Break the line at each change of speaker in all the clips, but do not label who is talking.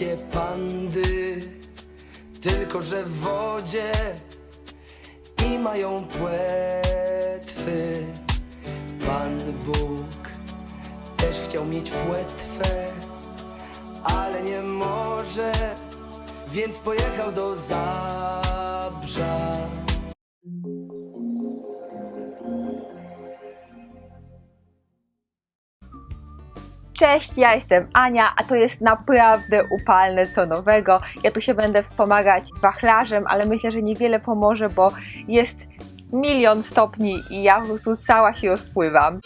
takie pandy, tylko że w wodzie i mają płetwy. Pan Bóg też chciał mieć płetwę, ale nie może, więc pojechał do Zabrza.
Cześć, ja jestem Ania, a to jest naprawdę upalne co nowego. Ja tu się będę wspomagać wachlarzem, ale myślę, że niewiele pomoże, bo jest milion stopni i ja po prostu cała się rozpływam.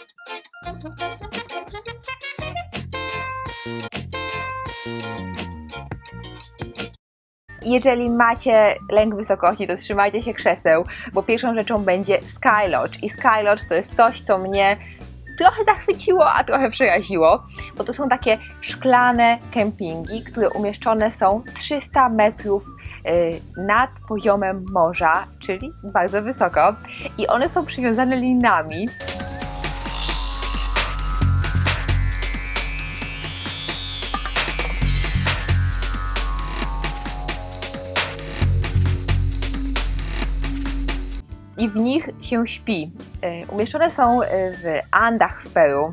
Jeżeli macie lęk wysokości, to trzymajcie się krzeseł, bo pierwszą rzeczą będzie Skylodge. I Skylodge to jest coś, co mnie trochę zachwyciło, a trochę przeraziło, bo to są takie szklane kempingi, które umieszczone są 300 metrów y, nad poziomem morza, czyli bardzo wysoko. I one są przywiązane linami. I w nich się śpi. Y, Umieszczone są y, w Andach w Peru.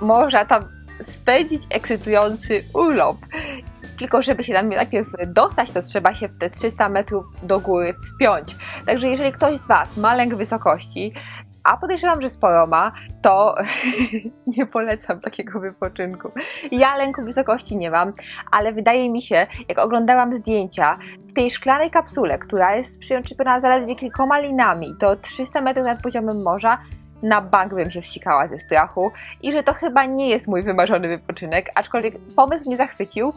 Można tam spędzić ekscytujący urlop. Tylko żeby się tam najpierw dostać, to trzeba się w te 300 metrów do góry wspiąć. Także jeżeli ktoś z Was ma lęk wysokości, a podejrzewam, że sporo ma, to nie polecam takiego wypoczynku. Ja lęku wysokości nie mam, ale wydaje mi się, jak oglądałam zdjęcia w tej szklanej kapsule, która jest przyczepiona zaledwie kilkoma linami, to 300 metrów nad poziomem morza, na bank bym się wsikała ze strachu i że to chyba nie jest mój wymarzony wypoczynek, aczkolwiek pomysł mnie zachwycił.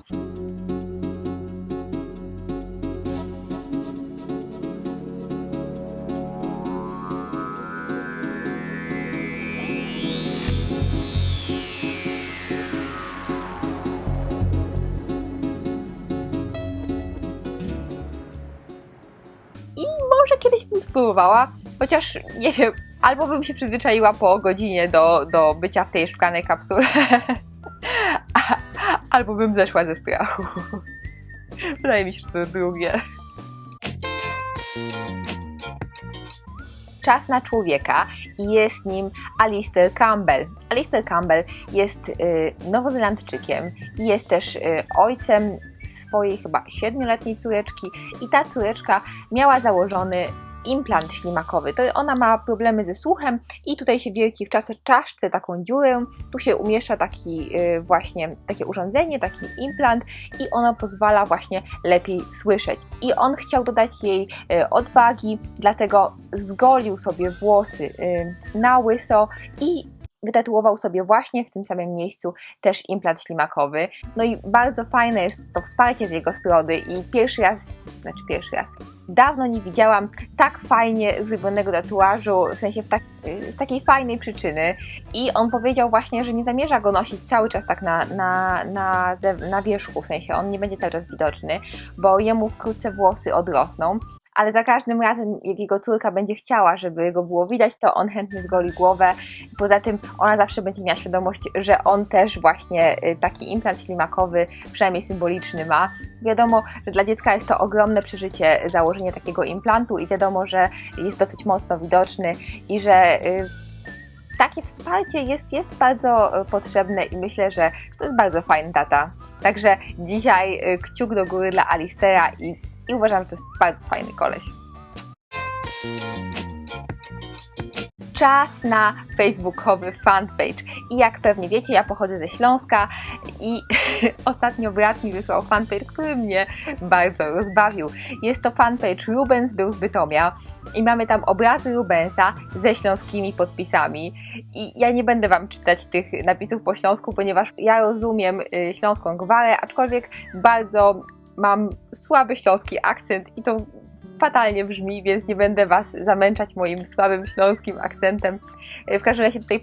Może kiedyś bym spróbowała, chociaż nie wiem, albo bym się przyzwyczaiła po godzinie do, do bycia w tej szklanej kapsule, albo bym zeszła ze strachu. Wydaje mi się, że to drugie. Czas na człowieka i jest nim Alistair Campbell. Alistair Campbell jest y, nowozelandczykiem i jest też y, ojcem swojej chyba siedmioletniej córeczki i ta córeczka miała założony implant ślimakowy. To ona ma problemy ze słuchem i tutaj się wierci w czas- czaszce taką dziurę. Tu się umieszcza taki y, właśnie takie urządzenie, taki implant i ono pozwala właśnie lepiej słyszeć. I on chciał dodać jej y, odwagi, dlatego zgolił sobie włosy y, na łyso i wytatuował sobie właśnie w tym samym miejscu też implant ślimakowy. No i bardzo fajne jest to wsparcie z jego strony i pierwszy raz, znaczy pierwszy raz, dawno nie widziałam tak fajnie zrobionego tatuażu, w sensie w tak, z takiej fajnej przyczyny. I on powiedział właśnie, że nie zamierza go nosić cały czas tak na, na, na, na wierzchu, w sensie on nie będzie czas widoczny, bo jemu wkrótce włosy odrosną. Ale za każdym razem, jak jego córka będzie chciała, żeby go było widać, to on chętnie zgoli głowę. Poza tym ona zawsze będzie miała świadomość, że on też właśnie y, taki implant ślimakowy, przynajmniej symboliczny ma. Wiadomo, że dla dziecka jest to ogromne przeżycie założenie takiego implantu i wiadomo, że jest dosyć mocno widoczny i że y, takie wsparcie jest, jest bardzo y, potrzebne i myślę, że to jest bardzo fajny tata. Także dzisiaj kciuk do góry dla Alistera i, i uważam, że to jest bardzo fajny koleś. czas na facebookowy fanpage. I jak pewnie wiecie, ja pochodzę ze Śląska i ostatnio brat mi wysłał fanpage, który mnie bardzo rozbawił. Jest to fanpage Rubens był z Bytomia i mamy tam obrazy Rubensa ze śląskimi podpisami. I ja nie będę Wam czytać tych napisów po śląsku, ponieważ ja rozumiem y, śląską gwarę, aczkolwiek bardzo mam słaby śląski akcent i to fatalnie brzmi, więc nie będę Was zamęczać moim słabym śląskim akcentem. E, W każdym razie tutaj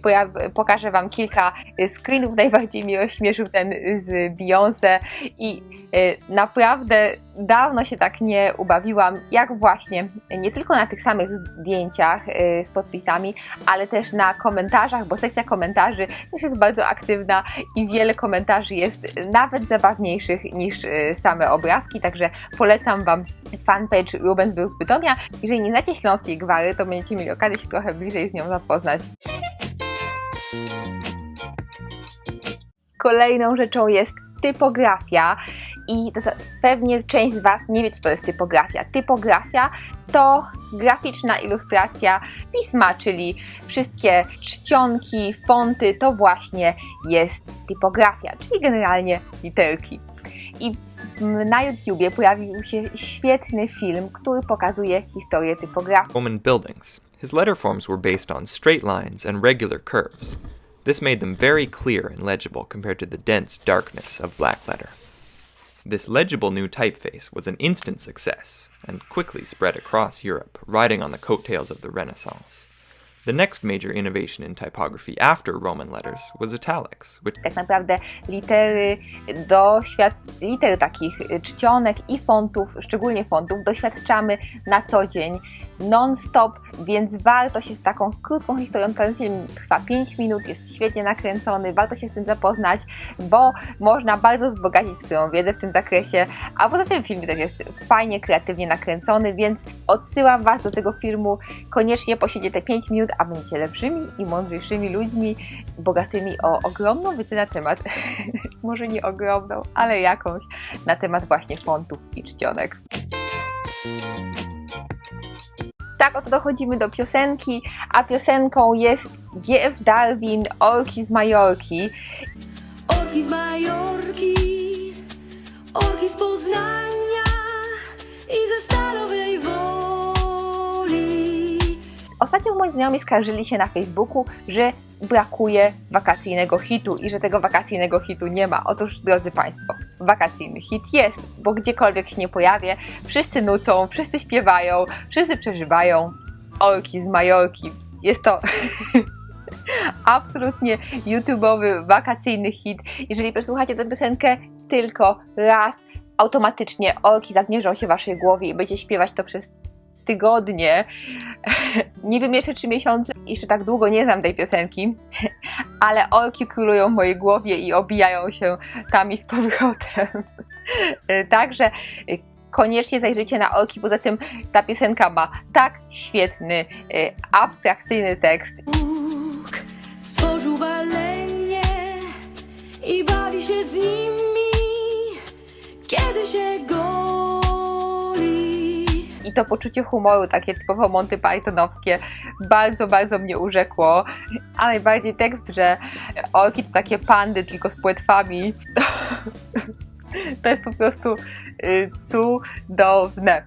pokażę Wam kilka e, screenów. Najbardziej mnie ośmieszył ten z Beyoncé i e, naprawdę dawno się tak nie ubawiłam, jak właśnie nie tylko na tych samych zdjęciach e, z podpisami, ale też na komentarzach, bo sekcja komentarzy też jest bardzo aktywna i wiele komentarzy jest nawet zabawniejszych niż e, same obrazki, także polecam Wam fanpage Ruben był z Bytomia. Jeżeli nie znacie śląskiej gwary, to będziecie mieli okazję się trochę bliżej z nią zapoznać. Kolejną rzeczą jest typografia i pewnie część z Was nie wie, co to jest typografia. Typografia to graficzna ilustracja pisma, czyli wszystkie czcionki, fonty to właśnie jest typografia, czyli generalnie literki. I na YouTubie pojawił się świetny film, który pokazuje historię typografii.
Roman buildings. His letterforms were based on straight lines and regular curves. This made them very clear and legible compared to the dense darkness of black letter. This legible new typeface was an instant success and quickly spread across Europe, riding on the coattails of the Renaissance. The next major innovation in typography after Roman letters was italics, which
tak naprawdę litery doświad... liter takich czcionek i fontów, szczególnie fontów, doświadczamy na co dzień non-stop, więc warto się z taką krótką historią, ten film trwa 5 minut, jest świetnie nakręcony, warto się z tym zapoznać, bo można bardzo wzbogacić swoją wiedzę w tym zakresie, a poza tym film też jest fajnie, kreatywnie nakręcony, więc odsyłam Was do tego filmu, koniecznie posiedzieć te 5 minut, a będziecie lepszymi i mądrzejszymi ludźmi, bogatymi o ogromną wiedzę na temat, może nie ogromną, ale jakąś, na temat właśnie fontów i czcionek. Tak oto dochodzimy do piosenki, a piosenką jest GF Darwin, Orki z Majorki.
Orki z Majorki, orki z Poznania i ze Stalowej Woli.
Ostatnio moi znajomi skarżyli się na Facebooku, że brakuje wakacyjnego hitu i że tego wakacyjnego hitu nie ma. Otóż, drodzy Państwo, wakacyjny hit jest, bo gdziekolwiek się nie pojawię, wszyscy nucą, wszyscy śpiewają, wszyscy przeżywają orki z Majorki. Jest to absolutnie YouTube'owy, wakacyjny hit. Jeżeli przesłuchacie tę piosenkę tylko raz, automatycznie orki zagnieżdżą się w Waszej głowie i będziecie śpiewać to przez tygodnie. Nie wiem jeszcze trzy miesiące, jeszcze tak długo nie znam tej piosenki, ale orki królują w mojej głowie i obijają się tam i z powrotem. Także koniecznie zajrzyjcie na orki, poza tym ta piosenka ma tak świetny, y, abstrakcyjny tekst. To poczucie humoru, takie typowo Monty Pythonowskie, bardzo, bardzo mnie urzekło. A najbardziej tekst, że orki to takie pandy, tylko z płetwami. To jest po prostu y, cudowne.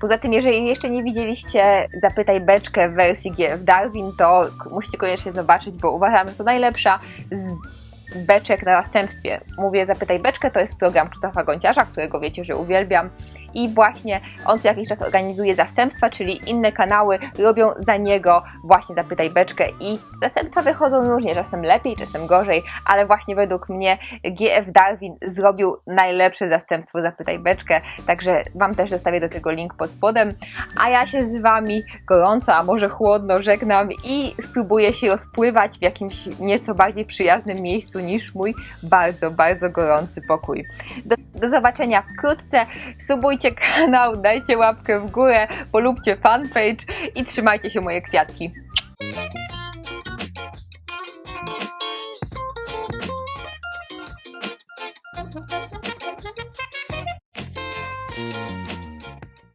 Poza tym, jeżeli jeszcze nie widzieliście Zapytaj Beczkę w wersji GF Darwin, to musicie koniecznie zobaczyć, bo uważam, że to najlepsza z beczek na następstwie. Mówię Zapytaj Beczkę, to jest program Krzysztofa Gąciarza, którego wiecie, że uwielbiam. I właśnie on co jakiś czas organizuje zastępstwa, czyli inne kanały robią za niego właśnie Zapytaj Beczkę i zastępstwa wychodzą różnie, czasem lepiej, czasem gorzej, ale właśnie według mnie GF Darwin zrobił najlepsze zastępstwo Zapytaj Beczkę, także Wam też zostawię do tego link pod spodem, a ja się z Wami gorąco, a może chłodno żegnam i spróbuję się rozpływać w jakimś nieco bardziej przyjaznym miejscu niż mój bardzo, bardzo gorący pokój. Do, do zobaczenia wkrótce, subujcie kanał, dajcie łapkę w górę, polubcie fanpage i trzymajcie się moje kwiatki.